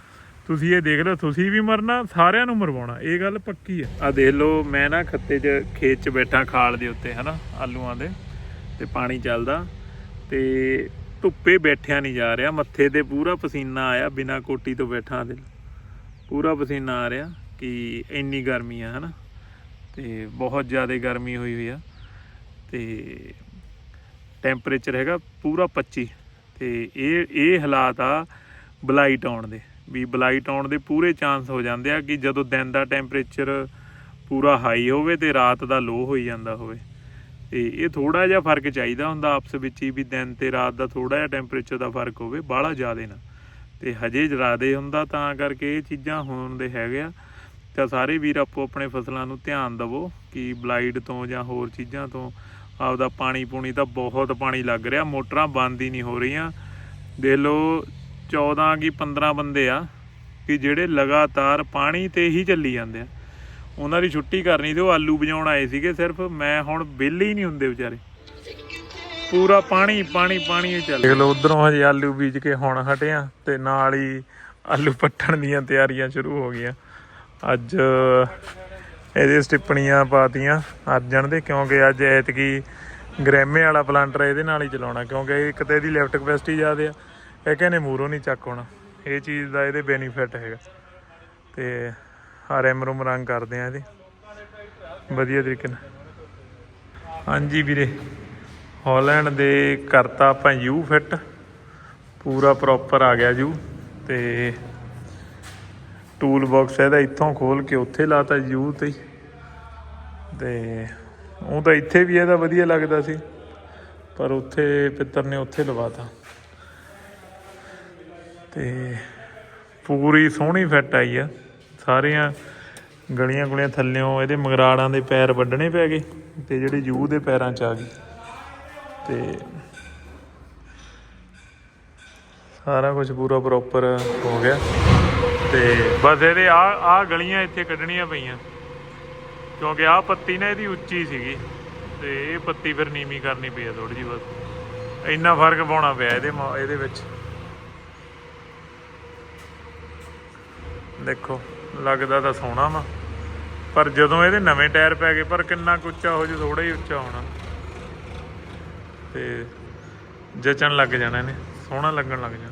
ਤੁਸੀਂ ਇਹ ਦੇਖ ਲਓ, ਤੁਸੀਂ ਵੀ ਮਰਨਾ, ਸਾਰਿਆਂ ਨੂੰ ਮਰਵਾਉਣਾ। ਇਹ ਗੱਲ ਪੱਕੀ ਹੈ। ਆ ਦੇਖ ਲਓ, ਮੈਂ ਨਾ ਖੱਤੇ 'ਚ ਖੇਤ 'ਚ ਬੈਠਾ ਖਾਲ ਦੇ ਉੱਤੇ, ਹਨਾ, ਆਲੂਆਂ ਦੇ, ਤੇ ਪਾਣੀ ਚੱਲਦਾ। ਤੇ ਧੁੱਪੇ ਬੈਠਿਆ ਨਹੀਂ ਜਾ ਰਿਹਾ। ਮੱਥੇ ਤੇ ਪੂਰਾ ਪਸੀਨਾ ਆਇਆ, ਬਿਨਾ ਕੋਟੀ ਤੋਂ ਬੈਠਾ ਦਿਲ ਪੂਰਾ ਪਸੀਨਾ ਆ ਰਿਹਾ ਕਿ ਇੰਨੀ ਗਰਮੀ ਆ, ਹਨਾ। ਤੇ ਬਹੁਤ ਜ਼ਿਆਦਾ ਗਰਮੀ ਹੋਈ ਹੋਈ ਆ। ਤੇ ਟੈਂਪਰੇਚਰ ਹੈਗਾ ਪੂਰਾ 25 ਤੇ ਇਹ ਇਹ ਹਾਲਾਤ ਆ ਬਲਾਈਟ ਆਉਣ ਦੇ, ਵੀ ਬਲਾਈਟ ਆਉਣ ਦੇ ਪੂਰੇ ਚਾਂਸ ਹੋ ਜਾਂਦੇ ਆ ਕਿ ਜਦੋਂ ਦਿਨ ਦਾ ਟੈਂਪਰੇਚਰ ਪੂਰਾ ਹਾਈ ਹੋਵੇ ਤੇ ਰਾਤ ਦਾ ਲੋ ਹੋਈ ਜਾਂਦਾ ਹੋਵੇ। ਤੇ ਇਹ ਥੋੜਾ ਜਿਹਾ ਫ਼ਰਕ ਚਾਹੀਦਾ ਹੁੰਦਾ ਆਪਸ ਵਿੱਚ ਹੀ ਵੀ ਦਿਨ ਤੇ ਰਾਤ ਦਾ ਥੋੜਾ ਜਿਹਾ ਟੈਂਪਰੇਚਰ ਦਾ ਫ਼ਰਕ ਹੋਵੇ, ਬਾਹਲਾ ਜ਼ਿਆਦਾ ਨਾ। ਤੇ ਹਜੇ ਜ਼ਿਆਦੇ ਹੁੰਦਾ ਤਾਂ ਕਰਕੇ ਇਹ ਚੀਜ਼ਾਂ ਹੋਣ ਦੇ ਹੈਗੇ ਆ। ਤਾਂ ਸਾਰੇ ਵੀਰ ਆਪੋ ਆਪਣੇ ਫਸਲਾਂ ਨੂੰ ਧਿਆਨ ਦਿਵੋ ਕਿ ਬਲਾਈਡ ਤੋਂ ਜਾਂ ਹੋਰ ਚੀਜ਼ਾਂ ਤੋਂ ਆਪਦਾ ਪਾਣੀ ਪੂਣੀ ਤਾਂ ਬਹੁਤ ਪਾਣੀ ਲੱਗ ਰਿਹਾ, ਮੋਟਰਾਂ ਬੰਦ ਹੀ ਨਹੀਂ ਹੋ ਰਹੀਆਂ। ਦੇਖ ਲਓ 14 ਕੀ 15 ਬੰਦੇ ਆ ਕਿ ਜਿਹੜੇ ਲਗਾਤਾਰ ਪਾਣੀ ਤੇ ਹੀ ਚੱਲੀ ਜਾਂਦੇ ਆ। ਉਹਨਾਂ ਦੀ ਛੁੱਟੀ ਕਰਨੀ ਤੇ ਉਹ ਆਲੂ ਵਜਾਉਣ ਆਏ ਸੀਗੇ ਸਿਰਫ, ਮੈਂ ਹੁਣ ਵਿਹਲੇ ਹੀ ਨਹੀਂ ਹੁੰਦੇ ਵਿਚਾਰੇ। ਪੂਰਾ ਪਾਣੀ ਪਾਣੀ ਪਾਣੀ ਚੱਲ ਦੇਖ ਲਓ, ਉਧਰੋਂ ਹਜੇ ਆਲੂ ਬੀਜ ਕੇ ਹੁਣ ਹਟਿਆ ਤੇ ਨਾਲ ਹੀ ਆਲੂ ਪੱਟਣ ਦੀਆਂ ਤਿਆਰੀਆਂ ਸ਼ੁਰੂ ਹੋ ਗਈਆਂ। ਅੱਜ ਇਹਦੇ ਸਟਿੱਪਣੀਆਂ ਪਾਤੀਆਂ ਅਰਜਨ ਦੇ ਕਿਉਂਕਿ ਅੱਜ ਐਤਕੀ ਗ੍ਰੈਮੇ ਵਾਲਾ ਪਲਾਂਟਰ ਇਹਦੇ ਨਾਲ ਹੀ ਚਲਾਉਣਾ, ਕਿਉਂਕਿ ਇੱਕ ਤੇ ਇਹਦੀ ਲਿਫਟ ਕਪੈਸਿਟੀ ਜ਼ਿਆਦਾ ਆ, ਇਹ ਕਹਿੰਦੇ ਮੂਰੋਂ ਨਹੀਂ ਚੱਕ ਹੋਣਾ, ਇਹ ਚੀਜ਼ ਦਾ ਇਹਦੇ ਬੈਨੀਫਿਟ ਹੈਗਾ। ਤੇ ਆ ਰਿਮ ਰੰਗ ਕਰਦੇ ਆ ਇਹਦੇ। ਵਧੀਆ ਤਰੀਕੇ ਨਾਲ। ਹਾਂਜੀ ਵੀਰੇ, ਹਾਲੈਂਡ ਦੇ ਕਰਤਾ ਆਪਾਂ ਯੂ ਫਿੱਟ, ਪੂਰਾ ਪ੍ਰੋਪਰ ਆ ਗਿਆ ਯੂ, ਤੇ ਟੂਲ ਬਾਕਸ ਇਹਦਾ ਇੱਥੋਂ ਖੋਲ ਕੇ ਉੱਥੇ ਲਾਤਾ ਯੂ ਤੇ ਹੀ। ਤੇ ਉਹ ਤਾਂ ਇੱਥੇ ਵੀ ਇਹਦਾ ਵਧੀਆ ਲੱਗਦਾ ਸੀ, ਪਰ ਉੱਥੇ ਪਿੱਤਰ ਨੇ ਉੱਥੇ ਲਵਾਤਾ। ਤੇ ਪੂਰੀ ਸੋਹਣੀ ਫਿੱਟ ਆਈ ਆ। ਸਾਰੀਆਂ ਗਲੀਆਂ ਗੁਲੀਆਂ ਥੱਲਿਓਂ ਇਹਦੇ ਮਗਰਾੜਾਂ ਦੇ ਪੈਰ ਵੱਢਣੇ ਪੈ ਗਏ ਤੇ ਜਿਹੜੇ ਯੂ ਦੇ ਪੈਰਾਂ 'ਚ ਆ ਗਈ। ਤੇ ਸਾਰਾ ਕੁਝ ਪੂਰਾ ਪ੍ਰੋਪਰ ਹੋ ਗਿਆ। ਤੇ ਬਸ ਇਹਦੇ ਆ ਆ ਗਲੀਆਂ ਇੱਥੇ ਕੱਢਣੀਆਂ ਪਈਆਂ। ਕਿਉਂਕਿ ਆ ਪੱਤੀ ਨਾ ਇਹਦੀ ਉੱਚੀ ਸੀਗੀ। ਤੇ ਇਹ ਪੱਤੀ ਫਿਰ ਨੀਵੀਂ ਕਰਨੀ ਪਈ ਆ ਥੋੜੀ ਜਿਹੀ ਬਸ। ਇੰਨਾ ਫ਼ਰਕ ਪਾਉਣਾ ਪਿਆ ਇਹਦੇ ਮ- ਇਹਦੇ ਵਿੱਚ। ਦੇਖੋ, ਲੱਗਦਾ ਤਾਂ ਸੋਹਣਾ ਵਾ। ਪਰ ਜਦੋਂ ਇਹਦੇ ਨਵੇਂ ਟਾਇਰ ਪੈ ਗਏ, ਪਰ ਕਿੰਨਾ ਕੁ ਉੱਚਾ ਹੋ ਜੇ ਥੋੜਾ ਹੀ ਉੱਚਾ ਹੋਣਾ। ਤੇ ਜਚਣ ਲੱਗ ਜਾਣਾ ਇਹਨੇ। ਸੋਹਣਾ ਲੱਗਣ ਲੱਗ ਜਾਣਾ।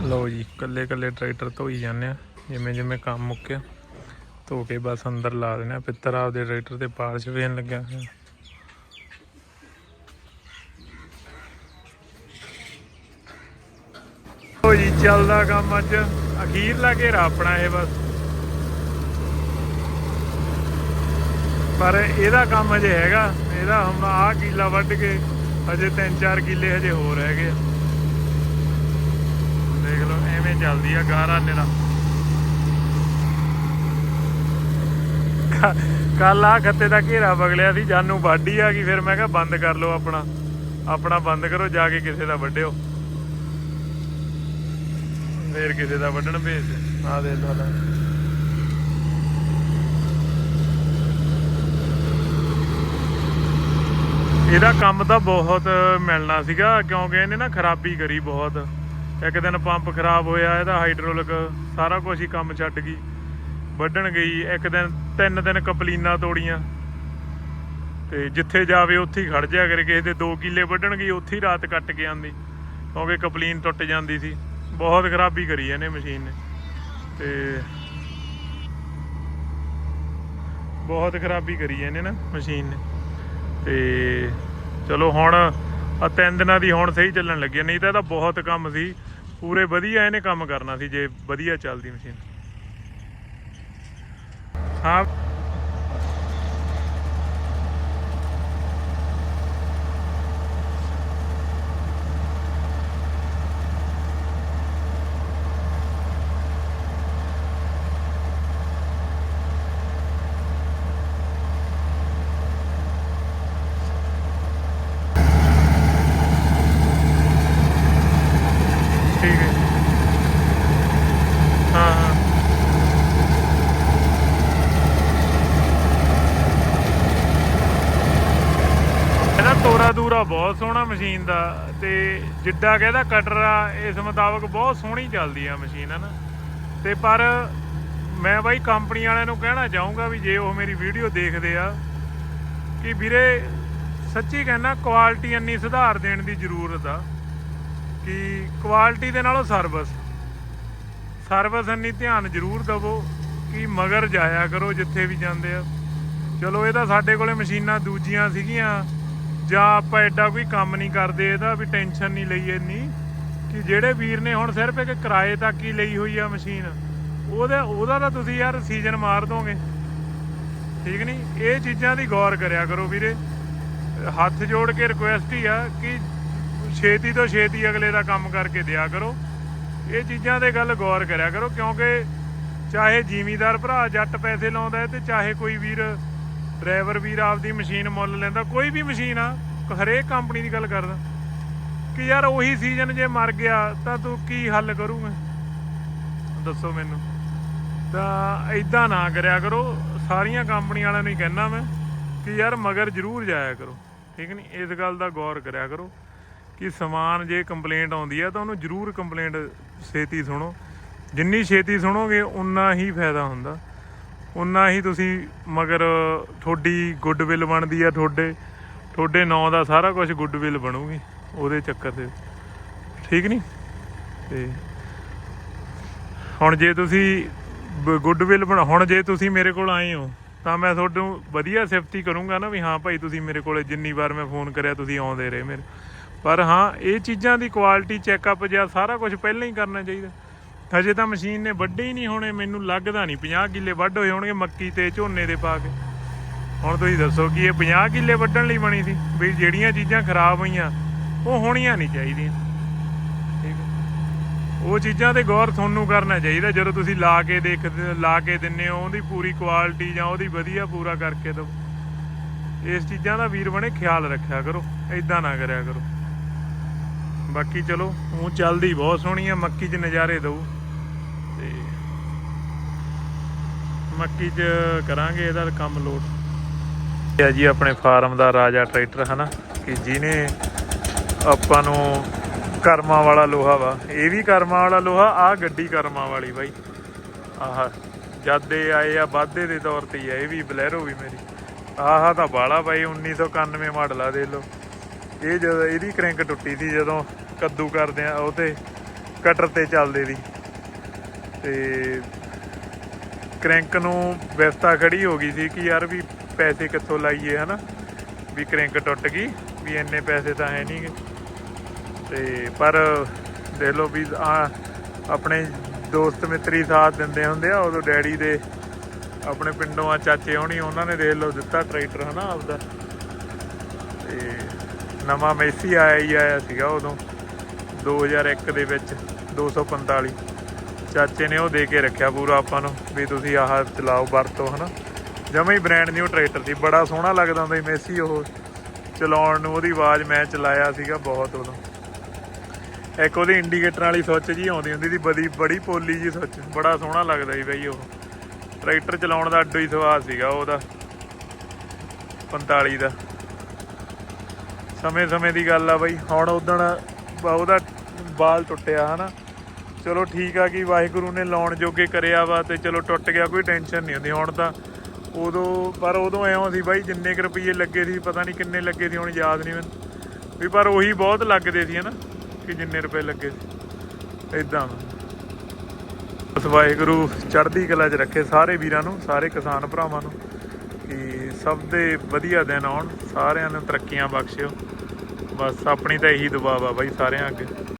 ਲਓ ਜੀ ਕੱਲੇ ਕੱਲੇ ਟਰੈਕਟਰ ਧੋਈ ਜਾਂਦੇ ਆ। ਜਿਵੇਂ ਜਿਵੇਂ ਕੰਮ ਮੁੱਕਿਆ, ਧੋ ਕੇ ਬਸ ਅੰਦਰ ਲਾ ਦੇਣਾ। ਪਿੱਤਰ ਆਪਦੇ ਟਰੈਕਟਰ ਤੇ ਪਾਰਸ਼ ਵੇਨ ਲੱਗਿਆ ਹੋਇਆ। ਲਓ ਜੀ, ਚੱਲਦਾ ਕੰਮ ਅੱਜ। ਅਖੀਰਲਾ ਘੇਰਾ ਆਪਣਾ ਇਹ ਬਸ। ਪਰ ਇਹਦਾ ਕੰਮ ਅਜੇ ਹੈਗਾ। ਇਹਦਾ ਹੁਣ ਆਹ ਕਿੱਲਾ ਵੱਢ ਕੇ ਅਜੇ 3-4 ਕਿੱਲੇ ਹਜੇ ਹੋਰ ਹੈਗੇ ਆ। ਚੱਲਦੀ ਆ ਗਾਰਾ ਨੇਰਾ ਕੱਲ ਆ ਖੱਤੇ ਦਾ ਘੇਰਾ ਬਗਲਿਆ ਸੀ ਜਾਨੂ ਵਾਢੀ ਆ ਗਈ ਫਿਰ ਮੈਂ ਕਿਹਾ ਬੰਦ ਕਰ ਲਓ ਆਪਣਾ। ਆਪਣਾ ਬੰਦ ਕਰੋ ਜਾ ਕੇ ਕਿਸੇ ਦਾ ਵੱਢਿਓ। ਫੇਰ ਕਿਸੇ ਦਾ ਵੱਢਣ ਭੇਜ ਦੇ ਆ ਦੇ ਲਾ। ਇਹਦਾ ਕੰਮ ਤਾਂ ਬਹੁਤ ਮਿਲਣਾ ਸੀਗਾ ਕਿਉਂਕਿ ਇਹਨੇ ਨਾ ਖਰਾਬੀ ਕਰੀ ਬਹੁਤ। ਇੱਕ ਦਿਨ ਪੰਪ ਖਰਾਬ ਹੋਇਆ, ਇਹਦਾ ਹਾਈਡ੍ਰੋਲਿਕ ਸਾਰਾ ਕੁਝ ਹੀ ਕੰਮ ਛੱਡ ਗਈ। ਵੱਢਣ ਗਈ, ਇੱਕ ਦਿਨ ਤਿੰਨ ਦਿਨ ਕਪਲੀਨਾ ਤੋੜੀਆਂ। ਤੇ ਜਿੱਥੇ ਜਾਵੇ ਉੱਥੇ ਹੀ ਖੜ ਜਾ ਕਰੇ, ਕਿਸੇ ਦੇ 2 ਕਿੱਲੇ ਵੱਢਣ ਗਈ, ਉੱਥੇ ਹੀ ਰਾਤ ਕੱਟ ਕੇ ਆਂਦੀ, ਕਿਉਂਕਿ ਕਪਲੀਨ ਟੁੱਟ ਜਾਂਦੀ ਸੀ। ਬਹੁਤ ਖਰਾਬੀ ਕਰੀ ਇਹਨੇ ਮਸ਼ੀਨ ਨੇ। ਤੇ ਬਹੁਤ ਖਰਾਬੀ ਕਰੀ ਇਹਨੇ ਨਾ ਮਸ਼ੀਨ ਨੇ। ਤੇ ਚਲੋ ਹੁਣ ਆ ਤਿੰਨ ਦਿਨਾਂ ਦੀ ਹੁਣ ਸਹੀ ਚੱਲਣ ਲੱਗੀ ਨਹੀਂ ਤਾਂ ਇਹਦਾ ਬਹੁਤ ਕੰਮ ਸੀ। ਪੂਰੇ ਵਧੀਆ ਇਹਨੇ ਕੰਮ ਕਰਨਾ ਸੀ ਜੇ ਵਧੀਆ ਚੱਲਦੀ ਮਸ਼ੀਨ। ਹਾਂ ਠੀਕ ਹੈ ਹਾਂ ਹਾਂ ਇਹਦਾ ਤੋਰਾ ਦੂਰਾ ਬਹੁਤ ਸੋਹਣਾ ਤੇ ਜਿੱਡਾ ਕਿ ਕਟਰ ਆ ਇਸ ਮੁਤਾਬਕ ਬਹੁਤ ਸੋਹਣੀ ਚੱਲਦੀ ਆ ਮਸ਼ੀਨ, ਹਨਾ? ਤੇ ਪਰ ਮੈਂ ਬਾਈ ਕੰਪਨੀ ਵਾਲਿਆਂ ਨੂੰ ਕਹਿਣਾ ਚਾਹੂੰਗਾ ਵੀ ਜੇ ਉਹ ਮੇਰੀ ਵੀਡੀਓ ਦੇਖਦੇ ਆ, ਕਿ ਵੀਰੇ ਸੱਚੀ ਕਹਿਣਾ ਕੁਆਲਿਟੀ ਇੰਨੀ ਸੁਧਾਰ ਦੇਣ ਦੀ ਜ਼ਰੂਰਤ ਆ, ਕਿ ਕੁਆਲਿਟੀ ਦੇ ਨਾਲੋਂ ਸਰਵਿਸ ਸਰਵਿਸ ਇੰਨੀ ਧਿਆਨ ਜ਼ਰੂਰ ਦਵੋ ਕਿ ਮਗਰ ਜਾਇਆ ਕਰੋ ਜਿੱਥੇ ਵੀ ਜਾਂਦੇ ਆ। ਚਲੋ ਇਹ ਤਾਂ ਸਾਡੇ ਕੋਲੇ ਮਸ਼ੀਨਾਂ ਦੂਜੀਆਂ ਸੀਗੀਆਂ ਜਾਂ ਆਪਾਂ ਐਡਾ ਕੋਈ ਕੰਮ ਨਹੀਂ ਕਰਦੇ, ਇਹਦਾ ਵੀ ਟੈਨਸ਼ਨ ਨਹੀਂ ਲਈ ਇੰਨੀ ਕਿ ਜਿਹੜੇ ਵੀਰ ਨੇ ਹੁਣ ਸਿਰਫ ਇੱਕ ਕਿਰਾਏ ਤੱਕ ਹੀ ਲਈ ਹੋਈ ਆ ਮਸ਼ੀਨ, ਉਹਦਾ ਉਹਦਾ ਤਾਂ ਤੁਸੀਂ ਯਾਰ ਸੀਜ਼ਨ ਮਾਰ ਦੋਗੇ। ਠੀਕ ਨਹੀਂ ਇਹ ਚੀਜ਼ਾਂ ਦੀ ਗੌਰ ਕਰਿਆ ਕਰੋ ਵੀਰੇ। ਹੱਥ ਜੋੜ ਕੇ ਰਿਕੁਐਸਟ ਹੀ ਆ ਕਿ ਛੇਤੀ ਤੋਂ ਛੇਤੀ ਅਗਲੇ ਦਾ ਕੰਮ ਕਰਕੇ ਦਿਆ ਕਰੋ। ਇਹ ਚੀਜ਼ਾਂ ਦੇ ਗੱਲ ਗੌਰ ਕਰਿਆ ਕਰੋ, ਕਿਉਂਕਿ ਚਾਹੇ ਜ਼ਿਮੀਦਾਰ ਭਰਾ ਜੱਟ ਪੈਸੇ ਲਾਉਂਦਾ ਹੈ ਤੇ ਚਾਹੇ ਕੋਈ ਵੀਰ ਡਰਾਈਵਰ ਵੀਰ ਆਪਦੀ ਮਸ਼ੀਨ ਮੁੱਲ ਲੈਂਦਾ, ਕੋਈ ਵੀ ਮਸ਼ੀਨ ਆ ਹਰੇਕ ਕੰਪਨੀ ਦੀ ਗੱਲ ਕਰਦਾ। ਕਿ ਯਾਰ ਉਹੀ ਸੀਜ਼ਨ ਜੇ ਮਰ ਗਿਆ, ਤਾਂ ਤੂੰ ਕੀ ਹੱਲ ਕਰੂਗਾ? ਦੱਸੋ ਮੈਨੂੰ। ਤਾਂ ਇਦਾਂ ਨਾ ਕਰਿਆ ਕਰੋ, ਸਾਰੀਆਂ ਕੰਪਨੀ ਵਾਲਿਆਂ ਨੂੰ ਹੀ ਕਹਿਣਾ ਮੈਂ, ਕਿ ਯਾਰ ਮਗਰ ਜ਼ਰੂਰ ਜਾਇਆ ਕਰੋ। ਠੀਕ ਨਹੀਂ ਇਸ ਗੱਲ ਦਾ ਗੌਰ ਕਰਿਆ ਕਰੋ, ਕਿ ਸਮਾਨ ਜੇ ਕੰਪਲੇਂਟ ਆਉਂਦੀ ਹੈ ਤਾਂ ਉਹਨੂੰ ਜ਼ਰੂਰ ਕੰਪਲੇਂਟ ਛੇਤੀ ਸੁਣੋ। ਜਿੰਨੀ ਛੇਤੀ ਸੁਣੋਗੇ ਉਨਾ ਹੀ ਫਾਇਦਾ ਹੁੰਦਾ। ਉਨਾ ਹੀ ਤੁਸੀਂ ਮਗਰ ਤੁਹਾਡੀ ਗੁੱਡਵਿਲ ਬਣਦੀ ਆ ਤੁਹਾਡੇ ਤੁਹਾਡੇ ਨਾਂ ਦਾ ਸਾਰਾ ਕੁਝ ਗੁੱਡਵਿਲ ਬਣੂਗੀ ਉਹਦੇ ਚੱਕਰ ਦੇ ਠੀਕ ਨਹੀਂ ਤੇ ਹੁਣ ਜੇ ਤੁਸੀਂ ਗੁੱਡਵਿਲ ਬਣਾ, ਹੁਣ ਜੇ ਤੁਸੀਂ ਮੇਰੇ ਕੋਲ ਆਏ ਹੋ, ਤਾਂ ਮੈਂ ਤੁਹਾਨੂੰ ਵਧੀਆ ਸਿਫਤੀ ਕਰੂੰਗਾ ਨਾ ਵੀ ਹਾਂ ਭਾਈ ਤੁਸੀਂ ਮੇਰੇ ਕੋਲੇ ਜਿੰਨੀ ਵਾਰ ਮੈਂ ਫੋਨ ਕਰਿਆ ਤੁਸੀਂ ਆਉਂਦੇ ਰਹੇ ਮੇਰੇ। ਪਰ ਹਾਂ, ਇਹ ਚੀਜ਼ਾਂ ਦੀ ਕੁਆਲਿਟੀ ਚੈੱਕਅਪ ਜਾਂ ਸਾਰਾ ਕੁਝ ਪਹਿਲਾਂ ਹੀ ਕਰਨਾ ਚਾਹੀਦਾ। ਹਜੇ ਤਾਂ ਮਸ਼ੀਨ ਨੇ ਵੱਡੇ ਹੀ ਨਹੀਂ ਹੋਣੇ, ਮੈਨੂੰ ਲੱਗਦਾ ਨਹੀਂ। 50 ਕਿੱਲੇ ਵੱਢ ਹੋਏ ਹੋਣਗੇ ਮੱਕੀ ਤੇ ਝੋਨੇ ਦੇ ਪਾ ਕੇ। ਹੁਣ ਤੁਸੀਂ ਦੱਸੋ ਕਿ ਇਹ 50 ਕਿੱਲੇ ਵੱਢਣ ਲਈ ਬਣੀ ਸੀ? ਵੀ ਜਿਹੜੀਆਂ ਚੀਜ਼ਾਂ ਖਰਾਬ ਹੋਈਆਂ, ਉਹ ਹੋਣੀਆਂ ਨਹੀਂ ਚਾਹੀਦੀਆਂ। ਠੀਕ ਹੈ। ਉਹ ਚੀਜ਼ਾਂ ਤੇ ਗੌਰ ਤੁਹਾਨੂੰ ਕਰਨਾ ਚਾਹੀਦਾ, ਜਦੋਂ ਤੁਸੀਂ ਲਾ ਕੇ ਦੇਖ, ਲਾ ਕੇ ਦਿੰਨੇ ਹੋ, ਉਹਦੀ ਪੂਰੀ ਕੁਆਲਿਟੀ ਜਾਂ ਉਹਦੀ ਵਧੀਆ ਪੂਰਾ ਕਰਕੇ ਦਿਓ। ਇਸ ਚੀਜ਼ਾਂ ਦਾ ਵੀਰ ਬਣੇ ਖਿਆਲ ਰੱਖਿਆ ਕਰੋ ਐਦਾਂ ਨਾ ਕਰਿਆ ਕਰੋ। ਬਾਕੀ ਚਲੋ ਉਹ ਚੱਲਦੀ ਬਹੁਤ ਸੋਹਣੀ ਆ, ਮੱਕੀ 'ਚ ਨਜ਼ਾਰੇ ਦਊ। ਤੇ ਮੱਕੀ 'ਚ ਕਰਾਂਗੇ ਇਹਦਾ ਕੰਮ ਲੋਟ ਇਹ ਜੀ ਆਪਣੇ ਫਾਰਮ ਦਾ ਰਾਜਾ ਟਰੈਕਟਰ, ਹਨਾ? ਕਿ ਜਿਹਨੇ ਆਪਾਂ ਨੂੰ ਕਰਮਾਂ ਵਾਲਾ ਲੋਹਾ ਵਾ। ਇਹ ਵੀ ਕਰਮਾਂ ਵਾਲਾ ਲੋਹਾ, ਆ ਗੱਡੀ ਕਰਮਾਂ ਵਾਲੀ ਬਾਈ। ਆਹ, ਜਦੇ ਆਏ ਆ, ਵਾਧੇ ਦੇ ਤੌਰ ਤੇ ਆ, ਇਹ ਵੀ ਬਲੈਰੋ ਵੀ ਮੇਰੀ। ਆਹ ਤਾਂ ਬਾਲਾ ਬਾਈ 1991 ਮਾਡਲ ਆ ਦੇ ਲੋ ਇਹ ਜਦੋਂ, ਇਹਦੀ ਕ੍ਰੈਂਕ ਟੁੱਟੀ ਸੀ ਜਦੋਂ ਕੱਦੂ ਕਰਦੇ ਆ, ਉਹ ਤੇ ਕਟਰ ਤੇ ਚੱਲਦੇ ਦੀ ਤੇ ਕ੍ਰੈਂਕ ਨੂੰ ਵਿਵਸਥਾ ਖੜੀ ਹੋ ਗਈ ਸੀ ਕਿ ਯਾਰ ਵੀ ਪੈਸੇ ਕਿੱਥੋਂ ਲਾਈਏ, ਹਨਾ? ਵੀ ਕ੍ਰੈਂਕ ਟੁੱਟ ਗਈ, ਵੀ ਇੰਨੇ ਪੈਸੇ ਤਾਂ ਹੈ ਨਹੀਂ ਤੇ ਪਰ ਦੇਖ ਲਓ ਵੀ ਆਪਣੇ ਦੋਸਤ ਮਿੱਤਰੀ ਸਾਥ ਦਿੰਦੇ ਹੁੰਦੇ ਆ, ਉਦੋਂ ਡੈਡੀ ਦੇ ਆਪਣੇ ਪਿੰਡੋਂ ਆ ਚਾਚੇ ਹੋਣੀ, ਉਹਨਾਂ ਨੇ ਦੇਖ ਲਓ ਦਿੱਤਾ ਟਰੈਕਟਰ, ਹਨਾ, ਆਪਦਾ। ਤੇ ਨਵਾਂ ਮੈਸੀ ਆਇਆ ਹੀ ਆਇਆ ਸੀਗਾ ਉਦੋਂ 2001 ਦੇ ਵਿੱਚ 245 ਚਾਚੇ ਨੇ ਉਹ ਦੇ ਕੇ ਰੱਖਿਆ ਪੂਰਾ ਆਪਾਂ ਨੂੰ, ਵੀ ਤੁਸੀਂ ਆਹ ਚਲਾਓ ਵਰਤੋ, ਹਨਾ। ਜਮਾ ਹੀ ਬ੍ਰਾਂਡ ਨਿਊ ਟਰੈਕਟਰ ਸੀ, ਬੜਾ ਸੋਹਣਾ ਲੱਗਦਾ ਹੁੰਦਾ ਸੀ ਮੈਸੀ ਉਹ ਚਲਾਉਣ ਨੂੰ, ਉਹਦੀ ਆਵਾਜ਼ ਮੈਂ ਚਲਾਇਆ ਸੀਗਾ ਬਹੁਤ ਉਦੋਂ। ਇੱਕ ਉਹਦੀ ਇੰਡੀਕੇਟਰ ਵਾਲੀ ਸੁੱਚ ਜੀ ਆਉਂਦੀ ਹੁੰਦੀ ਸੀ, ਬੜੀ ਬੜੀ ਪੋਲੀ ਜੀ ਸੁੱਚ ਬੜਾ ਸੋਹਣਾ ਲੱਗਦਾ ਸੀ ਬਈ ਉਹ। ਟਰੈਕਟਰ ਚਲਾਉਣ ਦਾ ਅੱਡੋ ਹੀ ਸੁਭਾਅ ਸੀਗਾ ਉਹਦਾ 45 ਦਾ। ਸਮੇਂ ਸਮੇਂ ਦੀ ਗੱਲ ਆ ਬਈ, ਹੁਣ ਉਦਣ ਉਹਦਾ ਬਾਲ ਟੁੱਟਿਆ, ਹਨਾ। ਚਲੋ ਠੀਕ ਆ ਕਿ ਵਾਹਿਗੁਰੂ ਨੇ ਲਾਉਣ ਜੋਗੇ ਕਰਿਆ ਵਾ ਤੇ ਚਲੋ ਟੁੱਟ ਗਿਆ, ਕੋਈ ਟੈਨਸ਼ਨ ਨਹੀਂ ਹੁੰਦੀ। ਹੁਣ ਤਾਂ ਉਦੋਂ, ਪਰ ਉਦੋਂ ਐਂ ਸੀ ਬਾਈ, ਜਿੰਨੇ ਕੁ ਰੁਪਏ ਲੱਗੇ ਸੀ, ਪਤਾ ਨਹੀਂ ਕਿੰਨੇ ਲੱਗੇ ਸੀ, ਹੁਣ ਯਾਦ ਨਹੀਂ ਮੈਨੂੰ। ਵੀ ਪਰ ਉਹੀ ਬਹੁਤ ਲੱਗਦੇ ਸੀ ਹਨਾ, ਕਿ ਜਿੰਨੇ ਰੁਪਏ ਲੱਗੇ ਸੀ। ਇਦਾਂ ਬਸ ਵਾਹਿਗੁਰੂ ਚੜ੍ਹਦੀ ਕਲਾ 'ਚ ਰੱਖੇ ਸਾਰੇ ਵੀਰਾਂ ਨੂੰ, ਸਾਰੇ ਕਿਸਾਨ ਭਰਾਵਾਂ ਨੂੰ, ਕਿ ਸਭ ਦੇ ਵਧੀਆ ਦਿਨ ਆਉਣ, ਸਾਰਿਆਂ ਨੂੰ ਤਰੱਕੀਆਂ ਬਖਸ਼ਿਓ। ਬਸ ਆਪਣੀ ਤਾਂ ਇਹੀ ਦੁਆ ਵਾ ਬਾਈ, ਸਾਰਿਆਂ ਅੱਗੇ।